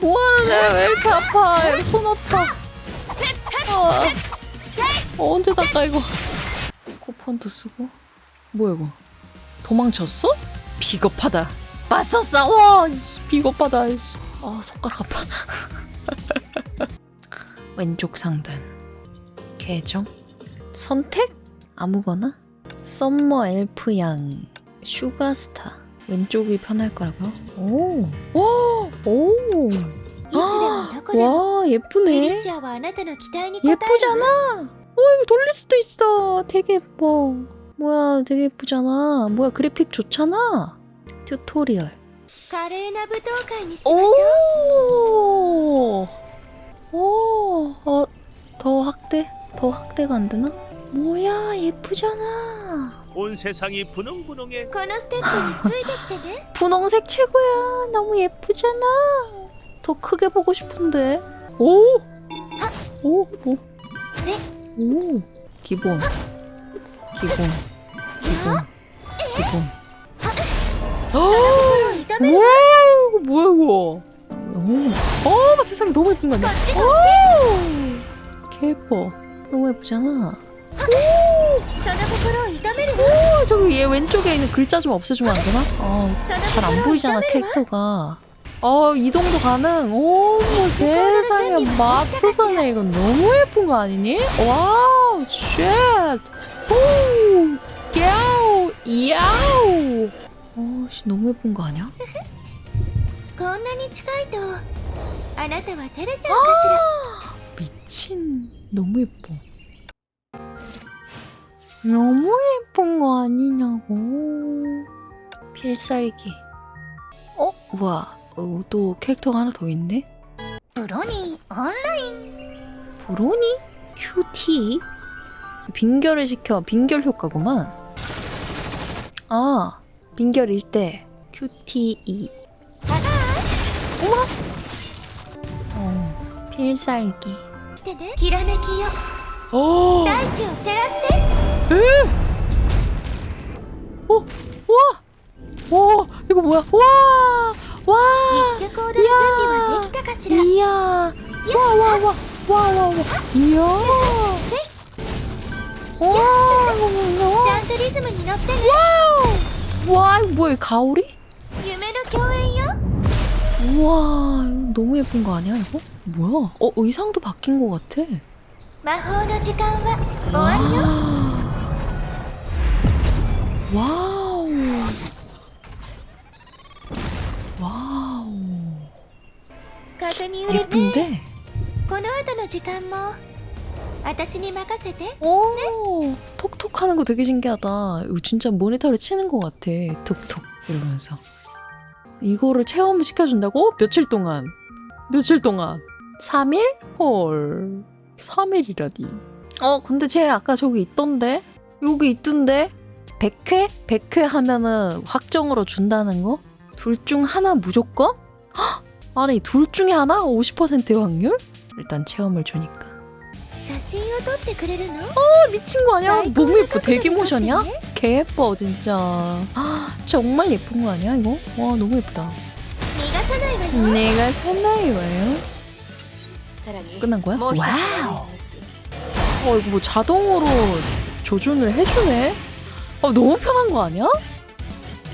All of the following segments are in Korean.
뭐하는 애야? 왜 이렇게 아파 손 아파. 아, 어, 언제 닦아 이거? 쿠폰도 쓰고? 뭐야 이거? 도망쳤어? 비겁하다. 맞서 싸워. 비겁하다 이씨. 아 손가락 아파. 왼쪽 상단. 계정? 선택? 아무거나? 썸머 엘프 양. 슈가스타. 왼쪽이 편할 거라고요? 오, 오, 오. 와 예쁘네. 예쁘잖아. 어 이거 돌릴 수도 있어. 되게 예뻐. 뭐야 되게 예쁘잖아. 뭐야 그래픽 좋잖아. 튜토리얼. 오. 오. 어, 더 확대? 더 확대가 안 되나? 뭐야 예쁘잖아. 온 세상이 분홍분홍해 うこのステップについてきてね 분홍색 최고야. 너무 예쁘잖아. 더 크게 보고 싶은데. 오. 오. 오. 네. 오. 기본. 기본. 기본. 기본. 心を痛める 와 이거 뭐야 이거. 오. 어 세상에 너무 예쁜 거 아니야? こっちが 오. 개 예뻐. 너무 예쁘잖아. その心を痛めるわ 어, 저기 얘 왼쪽에 있는 글자 좀 없애주면 안 되나? 어, その 잘 안 心を 보이잖아 痛めるわ 캐릭터가. 어 이동도 가능. 오 세상에 맙소사네 이거 너무 예쁜 거 아니니? 와우 쉣. 오 야우 야우. 어씨 너무 예쁜 거 아니야? こんなに近いとあなたは照れちゃうか 미친 너무 예뻐. 너무 예쁜 거 아니냐고. 필살기. 어? 우와. 어, 또 캐릭터가 하나 더 있네? 브로니 온라인. 브로니? 큐티? 빙결을 시켜. 빙결 효과구만. 아, 빙결일 때. QTE. 우와! 어, 필살기. 기라메키요. 오! 나이츠 데라스테. 오, 어? 와, 오, 이거 뭐야? 와, 와, 이야, 이야, 와, 와, 와, 와, 와, 와, 이야, 와, 와, 이거 뭐야? 가오리? 와, 너무 예쁜 거 아니야 이거? 뭐야? 어, 의상도 바뀐 거 같아. 마호의 시간은 끝났어. 아. 와우. 와우. 예쁜데? 오, 톡톡 하는 거 되게 신기하다. 이거 진짜 모니터를 치는 것 같아. 톡톡 이러면서. 이거를 체험시켜준다고? 며칠 동안? 며칠 동안? 3일? 헐. 3일이라니. 어, 근데 쟤 아까 저기 있던데? 여기 있던데? 100회? 100회 하면은 확정으로 준다는 거? 둘 중 하나 무조건? 헉! 아니 둘 중에 하나? 50%의 확률? 일단 체험을 주니까 写真を撮ってくれるの 아, 미친 거 아니야? 最高 너무 の 예뻐 角度で 대기 撮って 모션이야? ね 개 예뻐 진짜 아, 정말 예쁜 거 아니야 이거? 와 너무 예쁘다 逃がさないわよ 내가 사나이와요? さらに 끝난 거야? もう一つ 와우 어 이거 뭐 자동으로 조준을 해주네? 어, 너무 편한 거 아니야?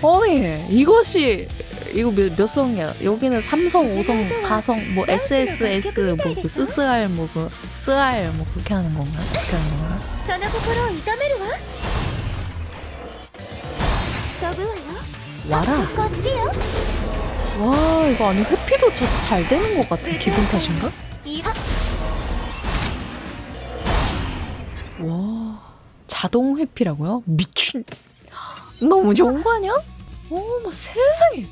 어예 이것이 이거 몇, 몇 성이야? 여기는 삼성, 오성, 사성, 뭐 SSS, 뭐 그 SSR, 뭐그 SR 뭐 그렇게 하는 건가? 어떻게 하는 건가? 와라. 와 이거 아니 회피도 잘 되는 것 같은 기분 탓인가? 와. 자동 회피라고요? 미친 너무 좋은 거 아니야? 어머 세상에